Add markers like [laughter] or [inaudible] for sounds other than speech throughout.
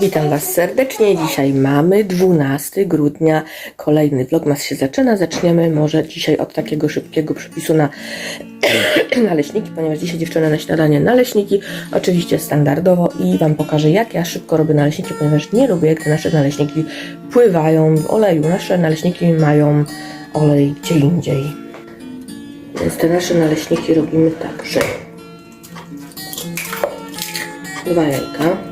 Witam Was serdecznie. Dzisiaj mamy 12 grudnia. Kolejny vlogmas się zaczyna. Zaczniemy może dzisiaj od takiego szybkiego przepisu na [clears throat] naleśniki, ponieważ dzisiaj dziewczyny na śniadanie naleśniki. Oczywiście standardowo i Wam pokażę jak ja szybko robię naleśniki, ponieważ nie lubię te nasze naleśniki pływają w oleju. Nasze naleśniki mają olej gdzie indziej. Więc te nasze naleśniki robimy tak, że dwa jajka.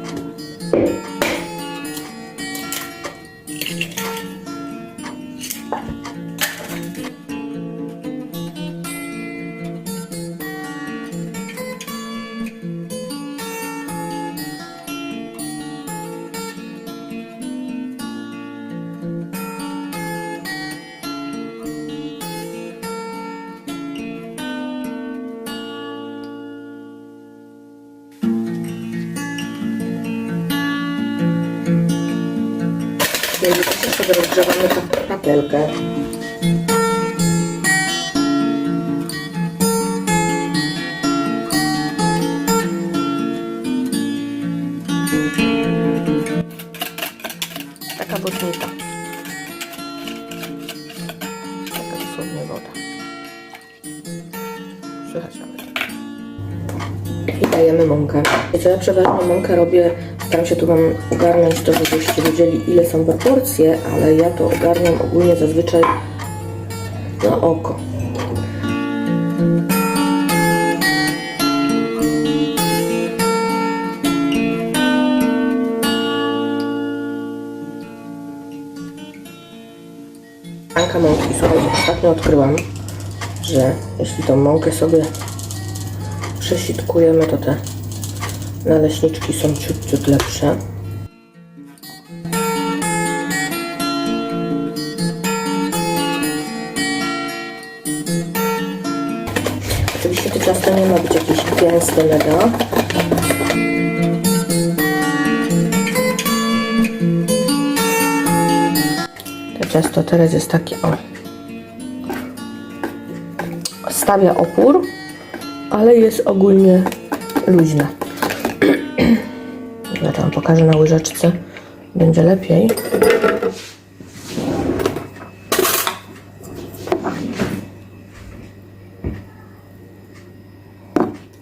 Najwyżej sobie rozgrzewamy pa- patelkę. Taka botnika. Taka dosłownie woda. Słychać nawet. I dajemy mąkę. Wiecie, ja przeważnie mąkę robię, staram się tu Wam ogarnąć to, żebyście wiedzieli ile są proporcje, ale ja to ogarniam ogólnie zazwyczaj na oko. Anka mąki. Słuchajcie, ostatnio odkryłam, że jeśli tą mąkę sobie przesitkujemy, to te naleśniczki są ciut, ciut lepsze. Oczywiście to ciasto nie ma być jakieś gęste mega. To ciasto teraz jest takie o. Stawia opór, ale jest ogólnie luźne. Pokażę na łyżeczce. Będzie lepiej.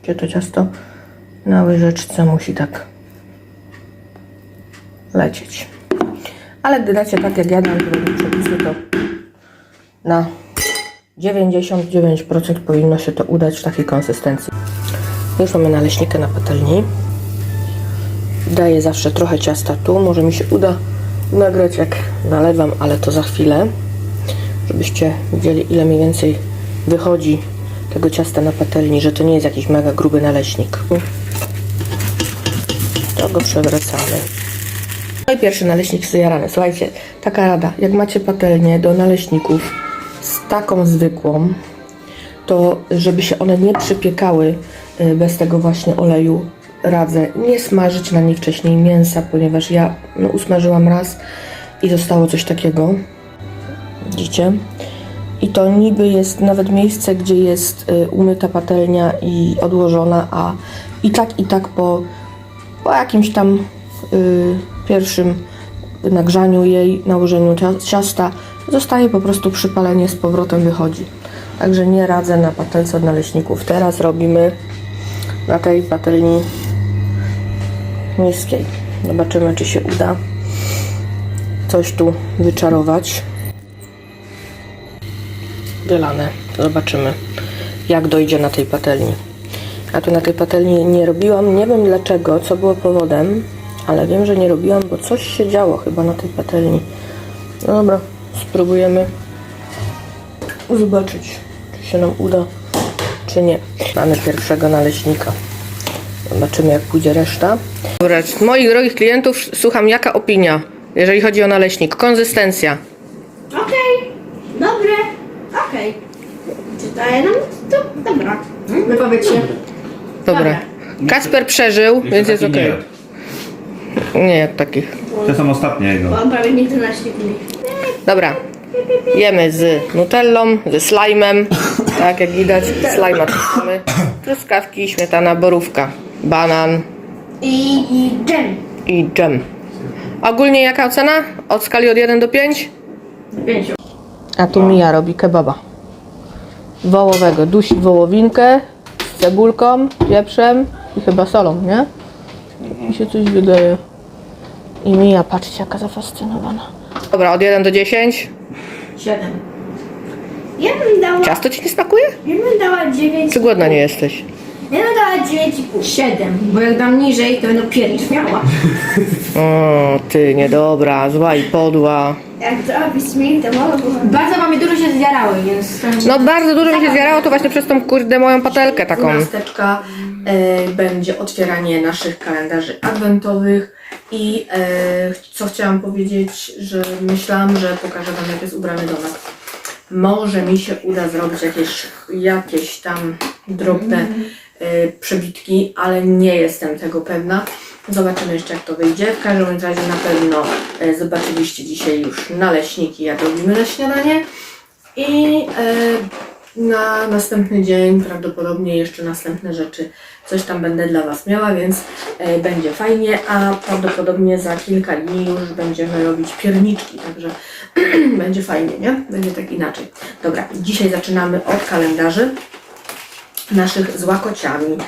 Gdzie to ciasto na łyżeczce musi tak lecieć. Ale gdy dacie tak jak ja dam przepisy, to na 99% powinno się to udać w takiej konsystencji. Już mamy naleśnikę na patelni. Daję zawsze trochę ciasta tu. Może mi się uda nagrać jak nalewam, ale to za chwilę. Żebyście widzieli ile mniej więcej wychodzi tego ciasta na patelni, że to nie jest jakiś mega gruby naleśnik. To go przewracamy. No i pierwszy naleśnik zajarany. Słuchajcie, taka rada. Jak macie patelnię do naleśników z taką zwykłą, to żeby się one nie przypiekały y, bez tego właśnie oleju, radzę nie smażyć na niej wcześniej mięsa, ponieważ ja no, usmażyłam raz i zostało coś takiego. Widzicie? I to niby jest nawet miejsce, gdzie jest y, umyta patelnia i odłożona, a i tak, i tak po, po jakimś tam y, pierwszym nagrzaniu jej, nałożeniu cia- ciasta, zostaje po prostu przypalenie, z powrotem wychodzi. Także nie radzę na patelce od naleśników. Teraz robimy na tej patelni niskiej. Zobaczymy, czy się uda coś tu wyczarować. Wylane. Zobaczymy, jak dojdzie na tej patelni. A tu na tej patelni nie robiłam, nie wiem dlaczego, co było powodem, ale wiem, że nie robiłam, bo coś się działo chyba na tej patelni. No dobra, spróbujemy zobaczyć, czy się nam uda, czy nie. Mamy pierwszego naleśnika. Zobaczymy, jak pójdzie reszta. Dobra, moich drogich klientów słucham, jaka opinia, jeżeli chodzi o naleśnik? Konsystencja. Okej, dobre, okej. Czy daje nam to? Dobra. Wypowiedź się. Dobra. Kasper przeżył, więc jest okej. nie jak takich. Te są ostatnie jego. Bo on prawie nigdy na śnieg nie. Dobra. Jemy z nutellą, ze slajmem. Tak jak widać, slajma czytamy. Truskawki, śmietana, borówka, banan I, i dżem. i dżem. Ogólnie jaka ocena? Od skali od 1 do 5? Pięciu. A tu Mija robi kebaba. Wołowego. Dusi wołowinkę z cebulką, pieprzem i chyba solą, nie? Mi się coś wydaje. I Mija, patrzcie jaka zafascynowana. Dobra, od 1 do 10. Siedem. Ja bym dała, Ciasto ci nie smakuje? ja bym dała dziewięć. Czy głodna nie jesteś? Ja bym dała dziewięć i pół. Siedem, bo jak dam niżej, to będę piernicz miała. [laughs] O, ty niedobra, zła i podła. Jak zrobić mi, to mogę Bardzo mamy dużo się zjarały, więc... No bardzo dużo mi się zjarało to właśnie przez tą kurde moją patelkę taką. Dwunasteczka e, będzie otwieranie naszych kalendarzy adwentowych i e, co chciałam powiedzieć, że myślałam, że pokażę Wam jak jest ubrany domek. Może mi się uda zrobić jakieś, jakieś tam drobne przebitki, ale nie jestem tego pewna. Zobaczymy jeszcze jak to wyjdzie. W każdym razie na pewno e, zobaczyliście dzisiaj już naleśniki, jak robimy na śniadanie. I e, na następny dzień prawdopodobnie jeszcze następne rzeczy coś tam będę dla Was miała, więc będzie fajnie, a prawdopodobnie za kilka dni już będziemy robić pierniczki, także [clears throat] będzie fajnie, nie? Będzie tak inaczej. Dobra, dzisiaj zaczynamy od kalendarzy naszych z łakociami.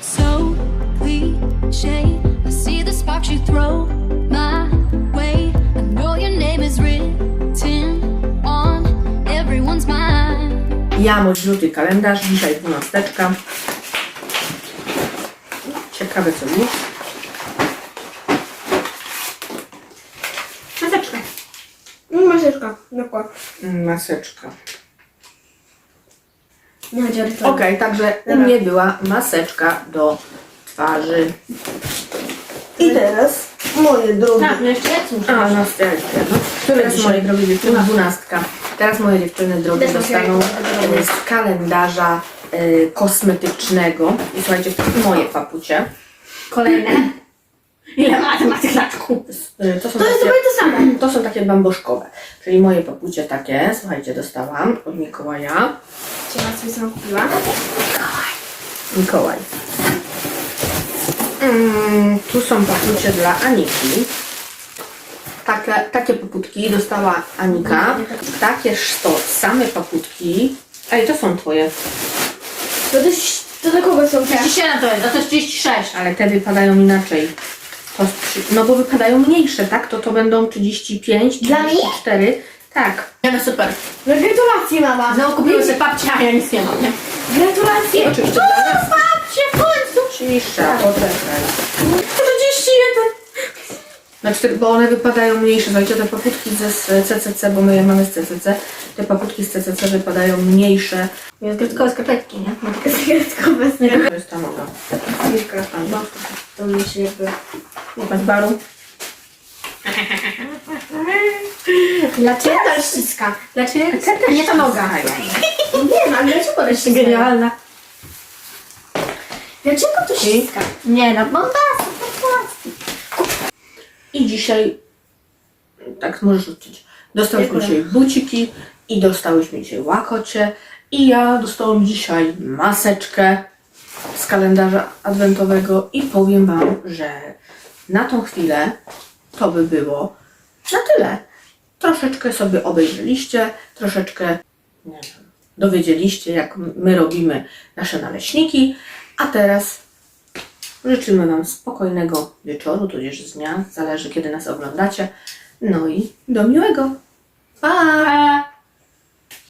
So cliche. I see the sparks you throw my way. I know your name is written on everyone's mind. Ja mój żółty kalendarz, dzisiaj dwunasteczka. Ciekawe co już. Maseczka. Maseczka, dokładnie. Maseczka. Nie chodzi o. Okej, także u Dobra. mnie była maseczka do twarzy. I teraz moje drogie. Tak, no jeszcze lecą. A, na sterkę. No. Teraz moje drogie dziewczyny, dwunastka. Teraz moje dziewczyny drogie Też dostaną e, z kalendarza e, kosmetycznego. I słuchajcie, moje papucie. Kolejne. Ile ma na tych laczku? E, To są, To jest takie, dokładnie to samo. [clears throat] to są takie bamboszkowe. Czyli moje papucie takie, słuchajcie, dostałam od Mikołaja. Ciekawe, sobie sama kupiła. Mikołaj. Mm, tu są papucie dla Aniki. Takie, takie paputki dostała Anika. Takież to same paputki. Ej, to są twoje, To, też, to do kogo są te? 37 to jest, a to jest 36. ale te wypadają inaczej. No bo wypadają mniejsze, tak? To to będą 35, Dla mnie? 34. Tak. Ja no super. No gratulacje mama. Znowu kupiłem sobie babcia, a ja nic nie mam, nie? Gratulacje. Oczywiście dla nas. Babcie, w końcu! Cisza, poczekaj. 41! Na cztery, bo one wypadają mniejsze. Słuchajcie, te paputki ze z CCC, bo my je mamy z CCC, te paputki z CCC wypadają mniejsze. Jest gratkowe skarpetki, nie? Mam takie gratkowe z niego. To jest ta noga. Kilka tam, no. To mi się jakby... Bez baru. Dlaczego ta ściska? Dlaczego? A nie ta noga. Nie ma, dlaczego to ściska? Genialna. Dlaczego to ściska? Nie no, No tak, gratulacje. I dzisiaj, tak możesz rzucić, dostałyśmy dzisiaj buciki i dostałyśmy dzisiaj łakocie i ja dostałam dzisiaj maseczkę z kalendarza adwentowego i powiem Wam, że na tą chwilę to by było na tyle. Troszeczkę sobie obejrzeliście, troszeczkę wiem, dowiedzieliście, jak my robimy nasze naleśniki, a teraz życzymy Wam spokojnego wieczoru, tudzież dnia, zależy kiedy nas oglądacie. No i do miłego!